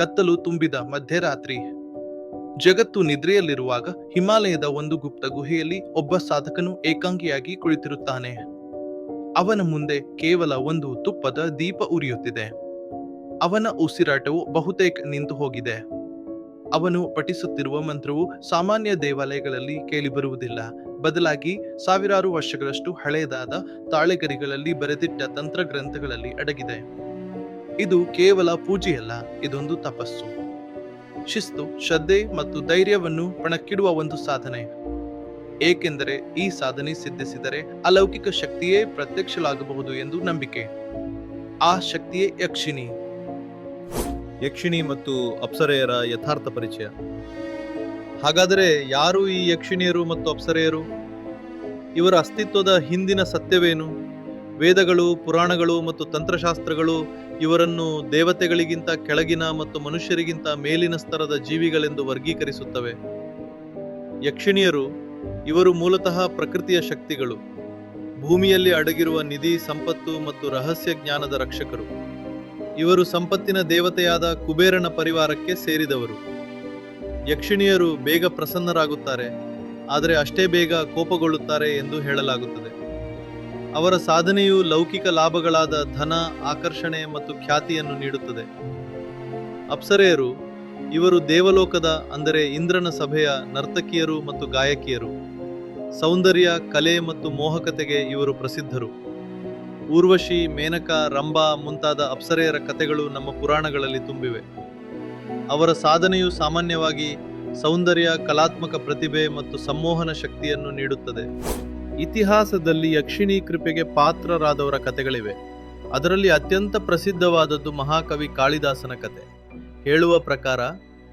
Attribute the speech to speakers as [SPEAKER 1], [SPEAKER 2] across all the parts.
[SPEAKER 1] ಕತ್ತಲು ತುಂಬಿದ ಮಧ್ಯರಾತ್ರಿ. ಜಗತ್ತು ನಿದ್ರೆಯಲ್ಲಿರುವಾಗ ಹಿಮಾಲಯದ ಒಂದು ಗುಪ್ತ ಗುಹೆಯಲ್ಲಿ ಒಬ್ಬ ಸಾಧಕನು ಏಕಾಂಗಿಯಾಗಿ ಕುಳಿತಿರುತ್ತಾನೆ. ಅವನ ಮುಂದೆ ಕೇವಲ ಒಂದು ತುಪ್ಪದ ದೀಪ ಉರಿಯುತ್ತಿದೆ. ಅವನ ಉಸಿರಾಟವು ಬಹುತೇಕ ನಿಂತು ಹೋಗಿದೆ. ಅವನು ಪಠಿಸುತ್ತಿರುವ ಮಂತ್ರವು ಸಾಮಾನ್ಯ ದೇವಾಲಯಗಳಲ್ಲಿ ಕೇಳಿಬರುವುದಿಲ್ಲ. ಬದಲಾಗಿ ಸಾವಿರಾರು ವರ್ಷಗಳಷ್ಟು ಹಳೆಯದಾದ ತಾಳೆಗರಿಗಳಲ್ಲಿ ಬರೆದಿಟ್ಟ ತಂತ್ರಗ್ರಂಥಗಳಲ್ಲಿ ಅಡಗಿದೆ. ಇದು ಕೇವಲ ಪೂಜೆಯಲ್ಲ, ಇದೊಂದು ತಪಸ್ಸು. ಶಿಸ್ತು, ಶ್ರದ್ಧೆ ಮತ್ತು ಧೈರ್ಯವನ್ನು ಪಣಕ್ಕಿಡುವ ಒಂದು ಸಾಧನೆ. ಏಕೆಂದರೆ ಈ ಸಾಧನೆ ಸಿದ್ಧಿಸಿದರೆ ಅಲೌಕಿಕ ಶಕ್ತಿಯೇ ಪ್ರತ್ಯಕ್ಷಲಾಗಬಹುದು ಎಂದು ನಂಬಿಕೆ. ಆ ಶಕ್ತಿಯೇ ಯಕ್ಷಿಣಿ.
[SPEAKER 2] ಯಕ್ಷಿಣಿ ಮತ್ತು ಅಪ್ಸರೆಯರ ಯಥಾರ್ಥ ಪರಿಚಯ. ಹಾಗಾದರೆ ಯಾರು ಈ ಯಕ್ಷಿಣಿಯರು ಮತ್ತು ಅಪ್ಸರೆಯರು? ಇವರ ಅಸ್ತಿತ್ವದ ಹಿಂದಿನ ಸತ್ಯವೇನು? ವೇದಗಳು, ಪುರಾಣಗಳು ಮತ್ತು ತಂತ್ರಶಾಸ್ತ್ರಗಳು ಇವರನ್ನು ದೇವತೆಗಳಿಗಿಂತ ಕೆಳಗಿನ ಮತ್ತು ಮನುಷ್ಯರಿಗಿಂತ ಮೇಲಿನ ಸ್ತರದ ಜೀವಿಗಳೆಂದು ವರ್ಗೀಕರಿಸುತ್ತವೆ. ಯಕ್ಷಿಣಿಯರು ಇವರು ಮೂಲತಃ ಪ್ರಕೃತಿಯ ಶಕ್ತಿಗಳು, ಭೂಮಿಯಲ್ಲಿ ಅಡಗಿರುವ ನಿಧಿ, ಸಂಪತ್ತು ಮತ್ತು ರಹಸ್ಯ ಜ್ಞಾನದ ರಕ್ಷಕರು. ಇವರು ಸಂಪತ್ತಿನ ದೇವತೆಯಾದ ಕುಬೇರನ ಪರಿವಾರಕ್ಕೆ ಸೇರಿದವರು. ಯಕ್ಷಿಣಿಯರು ಬೇಗ ಪ್ರಸನ್ನರಾಗುತ್ತಾರೆ, ಆದರೆ ಅಷ್ಟೇ ಬೇಗ ಕೋಪಗೊಳ್ಳುತ್ತಾರೆ ಎಂದು ಹೇಳಲಾಗುತ್ತದೆ. ಅವರ ಸಾಧನೆಯು ಲೌಕಿಕ ಲಾಭಗಳಾದ ಧನ, ಆಕರ್ಷಣೆ ಮತ್ತು ಖ್ಯಾತಿಯನ್ನು ನೀಡುತ್ತದೆ. ಅಪ್ಸರೆಯರು, ಇವರು ದೇವಲೋಕದ, ಅಂದರೆ ಇಂದ್ರನ ಸಭೆಯ ನರ್ತಕಿಯರು ಮತ್ತು ಗಾಯಕಿಯರು. ಸೌಂದರ್ಯ, ಕಲೆ ಮತ್ತು ಮೋಹಕತೆಗೆ ಇವರು ಪ್ರಸಿದ್ಧರು. ಊರ್ವಶಿ, ಮೇನಕ, ರಂಭಾ ಮುಂತಾದ ಅಪ್ಸರೆಯರ ಕಥೆಗಳು ನಮ್ಮ ಪುರಾಣಗಳಲ್ಲಿ ತುಂಬಿವೆ. ಅವರ ಸಾಧನೆಯು ಸಾಮಾನ್ಯವಾಗಿ ಸೌಂದರ್ಯ, ಕಲಾತ್ಮಕ ಪ್ರತಿಭೆ ಮತ್ತು ಸಂಮೋಹನ ಶಕ್ತಿಯನ್ನು ನೀಡುತ್ತದೆ. ಇತಿಹಾಸದಲ್ಲಿ ಯಕ್ಷಿಣಿ ಕೃಪೆಗೆ ಪಾತ್ರರಾದವರ ಕಥೆಗಳಿವೆ. ಅದರಲ್ಲಿ ಅತ್ಯಂತ ಪ್ರಸಿದ್ಧವಾದದ್ದು ಮಹಾಕವಿ ಕಾಳಿದಾಸನ ಕತೆ ಹೇಳುವ ಪ್ರಕಾರ,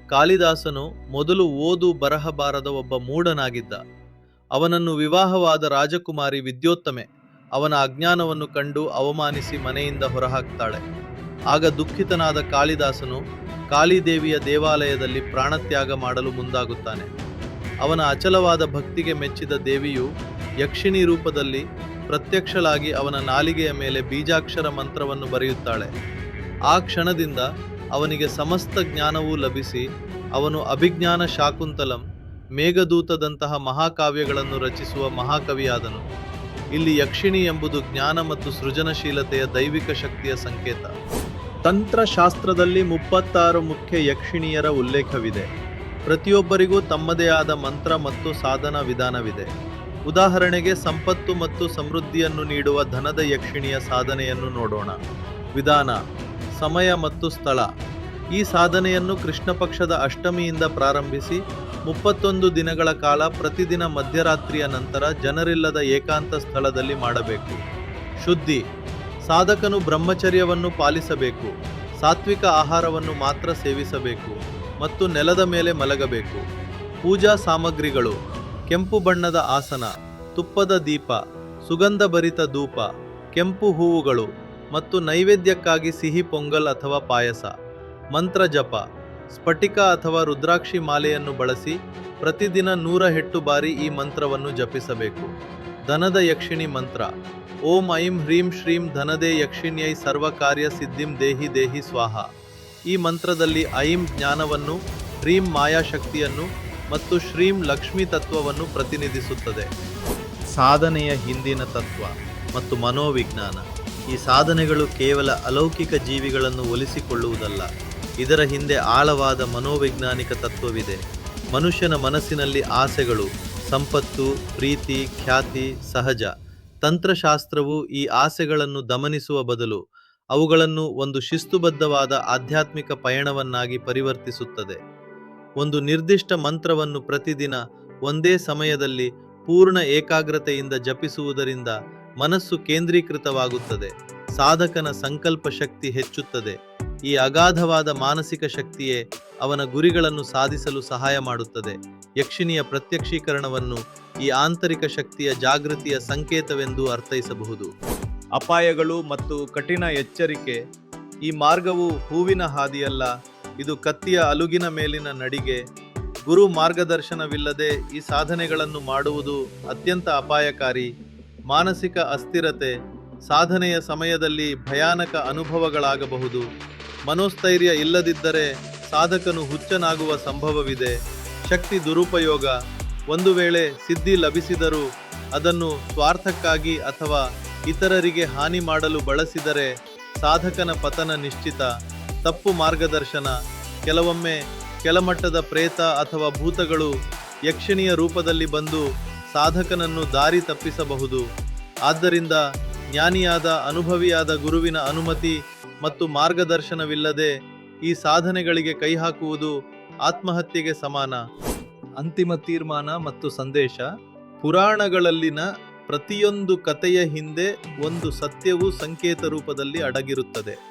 [SPEAKER 2] ಕಾಳಿದಾಸನು ಮೊದಲು ಓದು ಬರಹ ಬಾರದ ಒಬ್ಬ ಮೂಢನಾಗಿದ್ದ. ಅವನನ್ನು ವಿವಾಹವಾದ ರಾಜಕುಮಾರಿ ವಿದ್ಯೋತ್ತಮೆ, ಅವನ ಅಜ್ಞಾನವನ್ನು ಕಂಡು ಅವಮಾನಿಸಿ ಮನೆಯಿಂದ ಹೊರಹಾಕ್ತಾಳೆ. ಆಗ ದುಃಖಿತನಾದ ಕಾಳಿದಾಸನು ಕಾಳಿದೇವಿಯ ದೇವಾಲಯದಲ್ಲಿ ಪ್ರಾಣತ್ಯಾಗ ಮಾಡಲು ಮುಂದಾಗುತ್ತಾನೆ. ಅವನ ಅಚಲವಾದ ಭಕ್ತಿಗೆ ಮೆಚ್ಚಿದ ದೇವಿಯು ಯಕ್ಷಿಣಿ ರೂಪದಲ್ಲಿ ಪ್ರತ್ಯಕ್ಷಳಾಗಿ ಅವನ ನಾಲಿಗೆಯ ಮೇಲೆ ಬೀಜಾಕ್ಷರ ಮಂತ್ರವನ್ನು ಬರೆಯುತ್ತಾಳೆ. ಆ ಕ್ಷಣದಿಂದ ಅವನಿಗೆ ಸಮಸ್ತ ಜ್ಞಾನವೂ ಲಭಿಸಿ ಅವನು ಅಭಿಜ್ಞಾನ ಶಾಕುಂತಲಂ, ಮೇಘದೂತದಂತಹ ಮಹಾಕಾವ್ಯಗಳನ್ನು ರಚಿಸುವ ಮಹಾಕವಿಯಾದನು. ಇಲ್ಲಿ ಯಕ್ಷಿಣಿ ಎಂಬುದು ಜ್ಞಾನ ಮತ್ತು ಸೃಜನಶೀಲತೆಯ ದೈವಿಕ ಶಕ್ತಿಯ ಸಂಕೇತ. ತಂತ್ರಶಾಸ್ತ್ರದಲ್ಲಿ ಮುಪ್ಪತ್ತಾರು ಮುಖ್ಯ ಯಕ್ಷಿಣಿಯರ ಉಲ್ಲೇಖವಿದೆ. ಪ್ರತಿಯೊಬ್ಬರಿಗೂ ತಮ್ಮದೇ ಆದ ಮಂತ್ರ ಮತ್ತು ಸಾಧನ ವಿಧಾನವಿದೆ ಉದಾಹರಣೆಗೆ ಸಂಪತ್ತು ಮತ್ತು ಸಮೃದ್ಧಿಯನ್ನು ನೀಡುವ ಧನದ ಯಕ್ಷಿಣಿಯ ಸಾಧನೆಯನ್ನು ನೋಡೋಣ. ವಿಧಾನ, ಸಮಯ ಮತ್ತು ಸ್ಥಳ. ಈ ಸಾಧನೆಯನ್ನು ಕೃಷ್ಣ ಪಕ್ಷದ ಅಷ್ಟಮಿಯಿಂದ ಪ್ರಾರಂಭಿಸಿ ಮುಪ್ಪತ್ತೊಂದು ದಿನಗಳ ಕಾಲ ಪ್ರತಿದಿನ ಮಧ್ಯರಾತ್ರಿಯ ನಂತರ ಜನರಿಲ್ಲದ ಏಕಾಂತ ಸ್ಥಳದಲ್ಲಿ ಮಾಡಬೇಕು. ಶುದ್ಧಿ. ಸಾಧಕನು ಬ್ರಹ್ಮಚರ್ಯವನ್ನು ಪಾಲಿಸಬೇಕು. ಸಾತ್ವಿಕ ಆಹಾರವನ್ನು ಮಾತ್ರ ಸೇವಿಸಬೇಕು ಮತ್ತು ನೆಲದ ಮೇಲೆ ಮಲಗಬೇಕು. ಪೂಜಾ ಸಾಮಗ್ರಿಗಳು. ಕೆಂಪು ಬಣ್ಣದ ಆಸನ, ತುಪ್ಪದ ದೀಪ ಸುಗಂಧಭರಿತ ಧೂಪ, ಕೆಂಪು ಹೂವುಗಳು ಮತ್ತು ನೈವೇದ್ಯಕ್ಕಾಗಿ ಸಿಹಿ ಪೊಂಗಲ್ ಅಥವಾ ಪಾಯಸ, ಮಂತ್ರ ಜಪ, ಸ್ಫಟಿಕ ಅಥವಾ ರುದ್ರಾಕ್ಷಿ ಮಾಲೆಯನ್ನು ಬಳಸಿ ಪ್ರತಿದಿನ ನೂರ ಹೆಟ್ಟು ಬಾರಿ ಈ ಮಂತ್ರವನ್ನು ಜಪಿಸಬೇಕು. ಧನದ ಯಕ್ಷಿಣಿ ಮಂತ್ರ, ಓಂ ಐಂ ಹ್ರೀಂ ಶ್ರೀಂ ಧನದೇ ಯಕ್ಷಿಣ್ಯೈ ಸರ್ವ ಕಾರ್ಯ ಸಿದ್ಧಿಂ ದೇಹಿ ದೇಹಿ ಸ್ವಾಹ. ಈ ಮಂತ್ರದಲ್ಲಿ ಐಂ ಜ್ಞಾನವನ್ನು, ಹ್ರೀಂ ಮಾಯಾಶಕ್ತಿಯನ್ನು ಮತ್ತು ಶ್ರೀಂ ಲಕ್ಷ್ಮಿ ತತ್ವವನ್ನು ಪ್ರತಿನಿಧಿಸುತ್ತದೆ. ಸಾಧನೆಯ ಹಿಂದಿನ ತತ್ವ ಮತ್ತು ಮನೋವಿಜ್ಞಾನ. ಈ ಸಾಧನೆಗಳು ಕೇವಲ ಅಲೌಕಿಕ ಜೀವಿಗಳನ್ನು ಒಲಿಸಿಕೊಳ್ಳುವುದಲ್ಲ, ಇದರ ಹಿಂದೆ ಆಳವಾದ ಮನೋವೈಜ್ಞಾನಿಕ ತತ್ವವಿದೆ. ಮನುಷ್ಯನ ಮನಸ್ಸಿನಲ್ಲಿ ಆಸೆಗಳು, ಸಂಪತ್ತು, ಪ್ರೀತಿ, ಖ್ಯಾತಿ, ಸಹಜ. ತಂತ್ರಶಾಸ್ತ್ರವು ಈ ಆಸೆಗಳನ್ನು ದಮನಿಸುವ ಬದಲು ಅವುಗಳನ್ನು ಒಂದು ಶಿಸ್ತುಬದ್ಧವಾದ ಆಧ್ಯಾತ್ಮಿಕ ಪಯಣವನ್ನಾಗಿ ಪರಿವರ್ತಿಸುತ್ತದೆ. ಒಂದು ನಿರ್ದಿಷ್ಟ ಮಂತ್ರವನ್ನು ಪ್ರತಿದಿನ ಒಂದೇ ಸಮಯದಲ್ಲಿ ಪೂರ್ಣ ಏಕಾಗ್ರತೆಯಿಂದ ಜಪಿಸುವುದರಿಂದ ಮನಸ್ಸು ಕೇಂದ್ರೀಕೃತವಾಗುತ್ತದೆ. ಸಾಧಕನ ಸಂಕಲ್ಪ ಶಕ್ತಿ ಹೆಚ್ಚುತ್ತದೆ. ಈ ಅಗಾಧವಾದ ಮಾನಸಿಕ ಶಕ್ತಿಯೇ ಅವನ ಗುರಿಗಳನ್ನು ಸಾಧಿಸಲು ಸಹಾಯ ಮಾಡುತ್ತದೆ. ಯಕ್ಷಿಣಿಯ ಪ್ರತ್ಯಕ್ಷೀಕರಣವನ್ನು ಈ ಆಂತರಿಕ ಶಕ್ತಿಯ ಜಾಗೃತಿಯ ಸಂಕೇತವೆಂದು ಅರ್ಥೈಸಬಹುದು. ಅಪಾಯಗಳು ಮತ್ತು ಕಠಿಣ ಎಚ್ಚರಿಕೆ ಈ ಮಾರ್ಗವು ಹೂವಿನ ಹಾದಿಯಲ್ಲ. ಇದು ಕತ್ತಿಯ ಅಲುಗಿನ ಮೇಲಿನ ನಡಿಗೆ. ಗುರು ಮಾರ್ಗದರ್ಶನವಿಲ್ಲದೆ ಈ ಸಾಧನೆಗಳನ್ನು ಮಾಡುವುದು ಅತ್ಯಂತ ಅಪಾಯಕಾರಿ. ಮಾನಸಿಕ ಅಸ್ಥಿರತೆ ಸಾಧನೆಯ ಸಮಯದಲ್ಲಿ ಭಯಾನಕ ಅನುಭವಗಳಾಗಬಹುದು. ಮನೋಸ್ಥೈರ್ಯ ಇಲ್ಲದಿದ್ದರೆ ಸಾಧಕನು ಹುಚ್ಚನಾಗುವ ಸಂಭವವಿದೆ. ಶಕ್ತಿ ದುರುಪಯೋಗ. ಒಂದು ವೇಳೆ ಸಿದ್ಧಿ ಲಭಿಸಿದರೂ ಅದನ್ನು ಸ್ವಾರ್ಥಕ್ಕಾಗಿ ಅಥವಾ ಇತರರಿಗೆ ಹಾನಿ ಮಾಡಲು ಬಳಸಿದರೆ ಸಾಧಕನ ಪತನ ನಿಶ್ಚಿತ. ತಪ್ಪು ಮಾರ್ಗದರ್ಶನ, ಕೆಲವೊಮ್ಮೆ ಕೆಳಮಟ್ಟದ ಪ್ರೇತ ಅಥವಾ ಭೂತಗಳು ಯಕ್ಷಿಣಿಯ ರೂಪದಲ್ಲಿ ಬಂದು ಸಾಧಕನನ್ನು ದಾರಿ ತಪ್ಪಿಸಬಹುದು. ಆದ್ದರಿಂದ ಜ್ಞಾನಿಯಾದ, ಅನುಭವಿಯಾದ ಗುರುವಿನ ಅನುಮತಿ ಮತ್ತು ಮಾರ್ಗದರ್ಶನವಿಲ್ಲದೆ ಈ ಸಾಧನೆಗಳಿಗೆ ಕೈ ಹಾಕುವುದು ಆತ್ಮಹತ್ಯೆಗೆ ಸಮಾನ. ಅಂತಿಮ ತೀರ್ಮಾನ ಮತ್ತು ಸಂದೇಶ, ಪುರಾಣಗಳಲ್ಲಿನ ಪ್ರತಿಯೊಂದು ಕಥೆಯ ಹಿಂದೆ ಒಂದು ಸತ್ಯವು ಸಂಕೇತ ರೂಪದಲ್ಲಿ ಅಡಗಿರುತ್ತದೆ.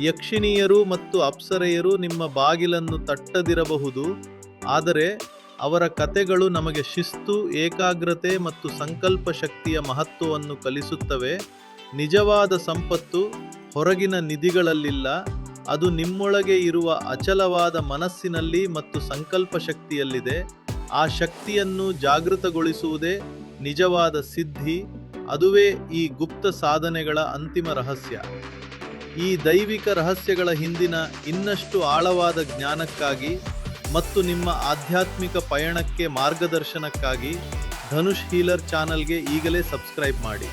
[SPEAKER 2] ಯಕ್ಷಿಣಿಯರು ಮತ್ತು ಅಪ್ಸರೆಯರು ನಿಮ್ಮ ಬಾಗಿಲನ್ನು ತಟ್ಟದಿರಬಹುದು, ಆದರೆ ಅವರ ಕತೆಗಳು ನಮಗೆ ಶಿಸ್ತು, ಏಕಾಗ್ರತೆ ಮತ್ತು ಸಂಕಲ್ಪ ಶಕ್ತಿಯ ಮಹತ್ವವನ್ನು ಕಲಿಸುತ್ತವೆ. ನಿಜವಾದ ಸಂಪತ್ತು ಹೊರಗಿನ ನಿಧಿಗಳಲ್ಲಿಲ್ಲ, ಅದು ನಿಮ್ಮೊಳಗೆ ಇರುವ ಅಚಲವಾದ ಮನಸ್ಸಿನಲ್ಲಿ ಮತ್ತು ಸಂಕಲ್ಪ ಶಕ್ತಿಯಲ್ಲಿದೆ. ಆ ಶಕ್ತಿಯನ್ನು ಜಾಗೃತಗೊಳಿಸುವುದೇ ನಿಜವಾದ ಸಿದ್ಧಿ, ಅದುವೇ ಈ ಗುಪ್ತ ಸಾಧನೆಗಳ ಅಂತಿಮ ರಹಸ್ಯ. ಈ ದೈವಿಕ ರಹಸ್ಯಗಳ ಹಿಂದಿನ ಇನ್ನಷ್ಟು ಆಳವಾದ ಜ್ಞಾನಕ್ಕಾಗಿ ಮತ್ತು ನಿಮ್ಮ ಆಧ್ಯಾತ್ಮಿಕ ಪಯಣಕ್ಕೆ ಮಾರ್ಗದರ್ಶನಕ್ಕಾಗಿ ಧನುಷ್ ಹೀಲರ್ ಚಾನಲ್ಗೆ ಈಗಲೇ ಸಬ್ಸ್ಕ್ರೈಬ್ ಮಾಡಿ.